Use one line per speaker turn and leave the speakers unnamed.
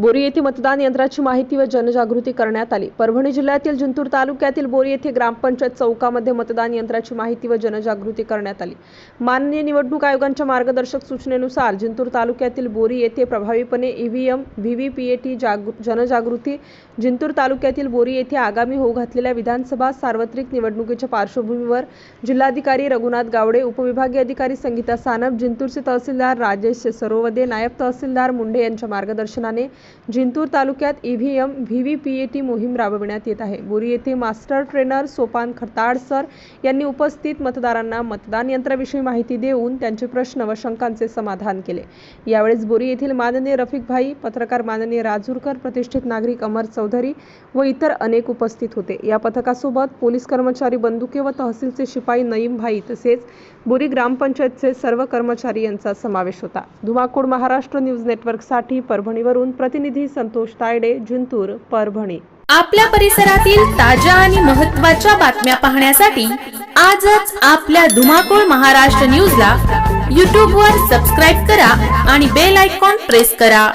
बोरी येथे मतदान यंत्राची माहिती व जनजागृती करण्यात आली. परभणी जिल्ह्यातील जिंतूर तालुक्यातील बोरी येथे ग्रामपंचायत चौकामध्ये मतदान यंत्राची माहिती व जनजागृती करण्यात आली. माननीय निवडणूक आयोगांच्या मार्गदर्शक सूचनेनुसार जिंतूर तालुक्यातील बोरी येथे प्रभावीपणे ईव्हीएम व्हीव्हीपीएटी जाग जनजागृती जिंतूर तालुक्यातील बोरी येथे आगामी होऊ घातलेल्या विधानसभा सार्वत्रिक निवडणुकीच्या पार्श्वभूमीवर जिल्हाधिकारी रघुनाथ गावडे उपविभागीय अधिकारी संगीता सानप जिंतूरचे तहसीलदार राजेश सरोवदे नायब तहसीलदार मुंडे यांच्या मार्गदर्शनाने जिंतूर तालुक्यात ईव्हीएम व्हीव्हीपीएटी मोहीम राबविण्यात येत आहे. बोरी येथे master trainer Sopan Khatad sir यांनी उपस्थित मतदारांना मतदान यंत्राविषयी माहिती देऊन त्यांचे प्रश्न व शंकांचे समाधान केले. यावेळेस बोरी येथील माननीय रफिकभाई पत्रकार माननीय राजूरकर प्रतिष्ठित नागरिक अमर चौधरी व इतर अनेक उपस्थित होते. या पथकासोबत पोलीस कर्मचारी बंदुके व तहसीलचे शिपाई नईम भाई तसेच बोरी ग्रामपंचायतचे सर्व कर्मचारी यांचा समावेश होता. धुमाकूड महाराष्ट्र न्यूज नेटवर्कसाठी परभणीवरून प्रति प्रतिनिधी संतोष तायडे जिंतूर परभणी.
आपल्या परिसरातील ताज्या आणि महत्त्वाच्या बातम्या पाहण्यासाठी आजच आपल्या धुमाकूळ महाराष्ट्र न्यूजला यूट्यूबवर सबस्क्राईब करा आणि बेल आयकॉन प्रेस करा.